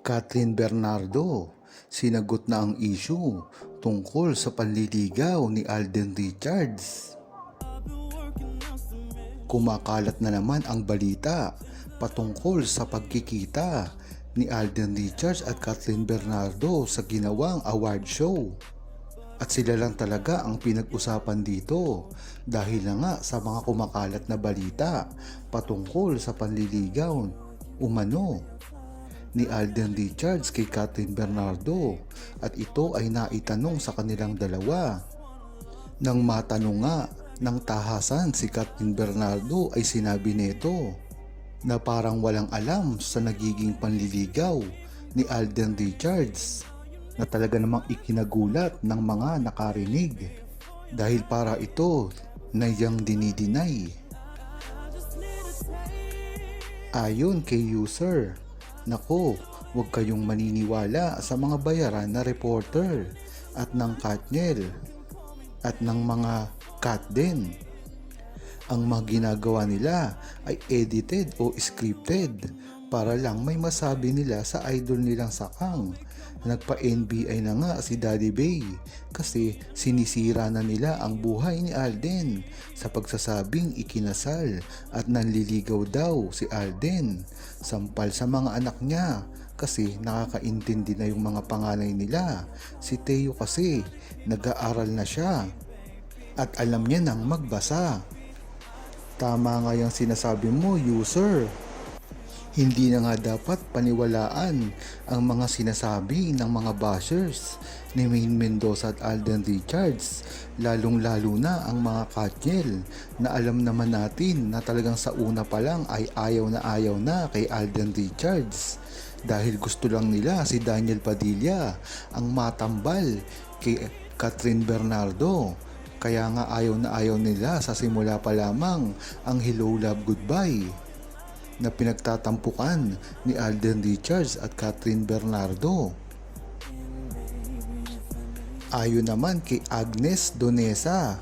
Catherine Bernardo, sinagot na ang issue tungkol sa panliligaw ni Alden Richards. Kumakalat na naman ang balita patungkol sa pagkikita ni Alden Richards at Kathleen Bernardo sa ginawang award show. At sila lang talaga ang pinag-usapan dito dahil na nga sa mga kumakalat na balita patungkol sa panliligaw umano ni Alden Richards kay Kathleen Bernardo at ito ay naitanong sa kanilang dalawa. Nang matanong nga ng tahasan si Kathleen Bernardo ay sinabi nito na parang walang alam sa nagiging panliligaw ni Alden Richards na talaga namang ikinagulat ng mga nakarinig dahil para ito na iyang dinidinay. Ayon kay user, Nako, huwag kayong maniniwala sa mga bayaran na reporter at ng Katniel at ng mga cat din. Ang mga ginagawa nila ay edited o scripted para lang may masabi nila sa idol nilang sakang. Nagpa-NBI na nga si Daddy Bay kasi sinisira na nila ang buhay ni Alden sa pagsasabing ikinasal at nanliligaw daw si Alden. Sampal sa mga anak niya kasi nakakaintindi na yung mga panganay nila. Si Teo kasi nag-aaral na siya at alam niya nang magbasa. Tama nga yung sinasabi mo, user. Hindi na nga dapat paniwalaan ang mga sinasabi ng mga bashers ni Maine Mendoza at Alden Richards, lalong-lalo na ang mga Katniel na alam naman natin na talagang sa una pa lang ay ayaw na ayaw na kay Alden Richards. Dahil gusto lang nila si Daniel Padilla ang matambal kay Catherine Bernardo. Kaya nga ayaw na ayaw nila sa simula pa lamang ang Hello Love Goodbye na pinagtatampukan ni Alden Richards at Catherine Bernardo. Ayon naman kay Agnes Donesa,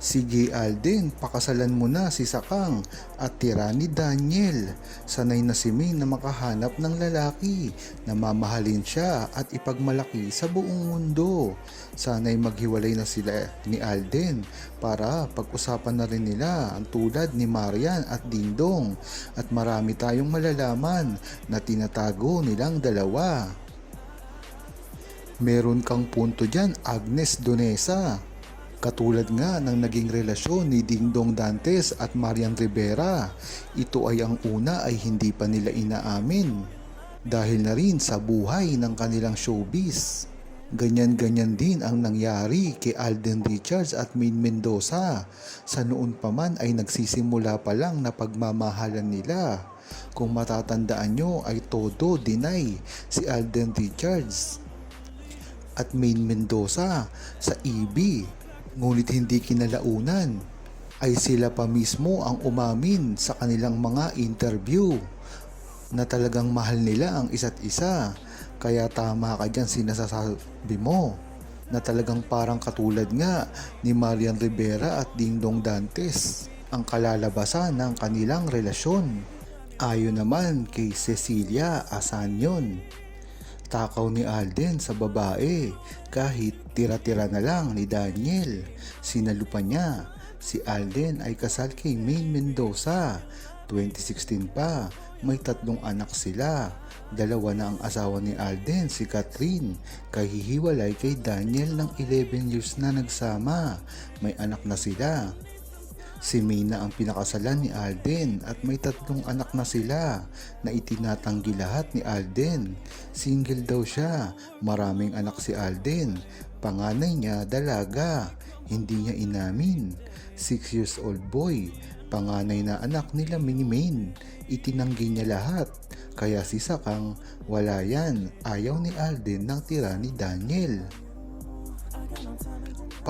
Sige Alden, pakasalan mo na si Sakang at tira ni Daniel. Sanay na si May na makahanap ng lalaki na mamahalin siya at ipagmalaki sa buong mundo. Sanay maghiwalay na sila ni Alden para pag-usapan na rin nila ang tulad ni Marian at Dingdong at marami tayong malalaman na tinatago nilang dalawa. Meron kang punto dyan, Agnes Donesa. Katulad nga ng naging relasyon ni Dingdong Dantes at Marian Rivera, ito ay ang una ay hindi pa nila inaamin dahil na rin sa buhay ng kanilang showbiz. Ganyan-ganyan din ang nangyari kay Alden Richards at Maine Mendoza. Sa noon pa man ay nagsisimula pa lang na pagmamahalan nila. Kung matatandaan nyo ay todo deny si Alden Richards at Maine Mendoza sa EB ngunit hindi kinalaunan. Ay sila pa mismo ang umamin sa kanilang mga interview na talagang mahal nila ang isa't isa. Kaya tama ka dyan sinasasabi mo na talagang parang katulad nga ni Marian Rivera at Dingdong Dantes ang kalalabasan ng kanilang relasyon. Ayon naman kay Cecilia Asanyon, Takaw ni Alden sa babae kahit tira-tira na lang ni Daniel. Sinalupa niya. Si Alden ay kasal kay Maine Mendoza. 2016 pa, may tatlong anak sila. Dalawa na ang asawa ni Alden, si Catherine. Kahihiwalay kay Daniel ng 11 years na nagsama. May anak na sila. Si Mina ang pinakasalan ni Alden at may tatlong anak na sila na itinatanggi lahat ni Alden. Single daw siya, maraming anak si Alden. Panganay niya dalaga, hindi niya inamin. 6 years old boy, panganay na anak nila Minimain. Itinanggi niya lahat. Kaya si Sakang wala yan, ayaw ni Alden ng tira ni Daniel.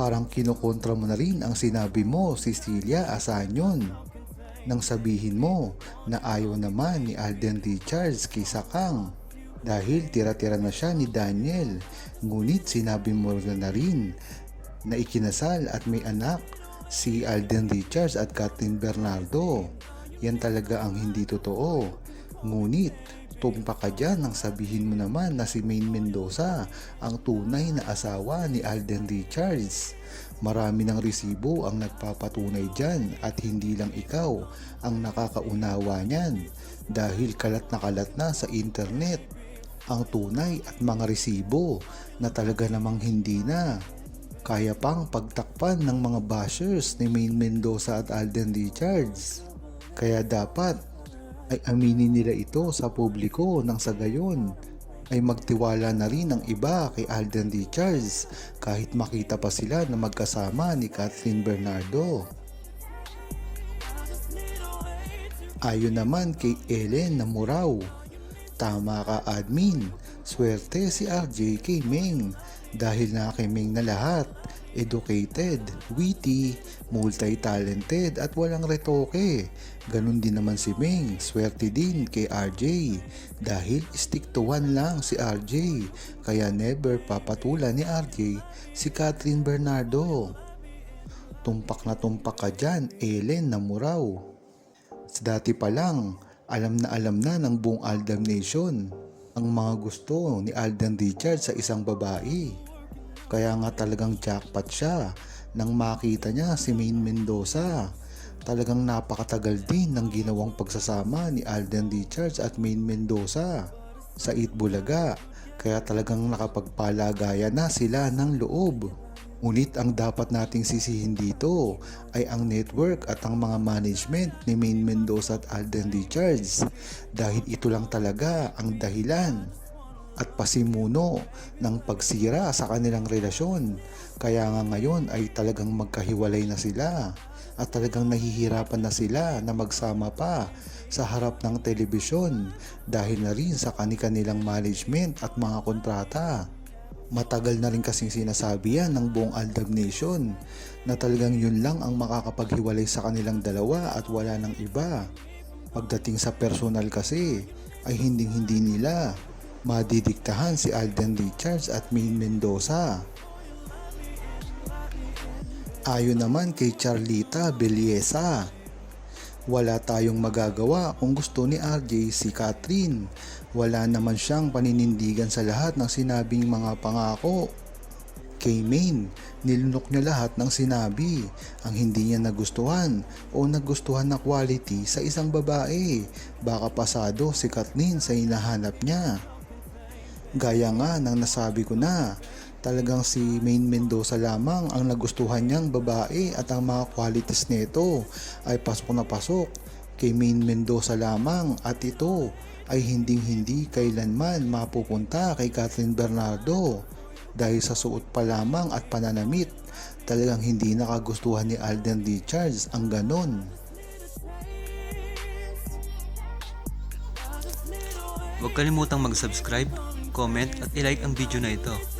Parang kinukontra mo na rin ang sinabi mo, Cecilia Asanyon. Nang sabihin mo na ayaw naman ni Alden Richards kay Sakang dahil tira-tira na siya ni Daniel. Ngunit sinabi mo na rin na ikinasal at may anak si Alden Richards at Kathleen Bernardo. Yan talaga ang hindi totoo. Ngunit Tumpa ka dyan nang sabihin mo naman na si Maine Mendoza ang tunay na asawa ni Alden Richards. Marami ng resibo ang nagpapatunay dyan at hindi lang ikaw ang nakakaunawa niyan dahil kalat na kalat na sa internet ang tunay at mga resibo na talaga namang hindi na. Kaya pang pagtakpan ng mga bashers ni Maine Mendoza at Alden Richards. Kaya dapat ay aminin nila ito sa publiko nang sa gayon ay magtiwala na rin ang iba kay Alden Richards kahit makita pa sila na magkasama ni Kathleen Bernardo. Ayon naman kay Ellen na Muraw, tama ka admin, swerte si RJ kay Ming dahil na kay Ming na lahat, educated, witty, multi-talented at walang retoke. Ganon din naman si Ming, swerte din kay RJ dahil stick to one lang si RJ kaya never papatulan ni RJ si Catherine Bernardo. Tumpak na tumpak ka dyan, Ellen na muraw. Sa dati pa lang, alam na alam na ng buong Aldam Nation ang mga gusto ni Alden Richards sa isang babae. Kaya nga talagang jackpot siya nang makita niya si Maine Mendoza. Talagang napakatagal din ng ginawang pagsasama ni Alden Richards at Maine Mendoza sa Itbulaga. Kaya talagang nakapagpalagaya na sila ng loob. Ngunit ang dapat nating sisihin dito ay ang network at ang mga management ni Maine Mendoza at Alden Richards dahil ito lang talaga ang dahilan at pasimuno ng pagsira sa kanilang relasyon. Kaya nga ngayon ay talagang magkahiwalay na sila at talagang nahihirapan na sila na magsama pa sa harap ng telebisyon dahil na rin sa kanilang management at mga kontrata. Matagal na rin kasing sinasabi yan ng buong Aldab Nation na talagang yun lang ang makakapaghiwalay sa kanilang dalawa at wala ng iba. Pagdating sa personal kasi ay hinding hindi nila madidiktahan si Alden Richards at Maine Mendoza. Ayon naman kay Charlita Beliesa, wala tayong magagawa kung gusto ni RJ si Catherine. Wala naman siyang paninindigan sa lahat ng sinabing mga pangako. Kay Maine, nilunok niya lahat ng sinabi ang hindi niya nagustuhan o nagustuhan na quality sa isang babae. Baka pasado si Kathleen sa hinahanap niya. Gaya nga ng nasabi ko na, talagang si Maine Mendoza lamang ang nagustuhan niyang babae at ang mga qualities nito ay pasok na pasok kay Maine Mendoza lamang at ito ay hinding hindi kailanman mapupunta kay Catherine Bernardo dahil sa suot pa lamang at pananamit talagang hindi nakagustuhan ni Alden Richards ang ganon. Huwag kalimutang mag-subscribe, comment at ilike ang video na ito.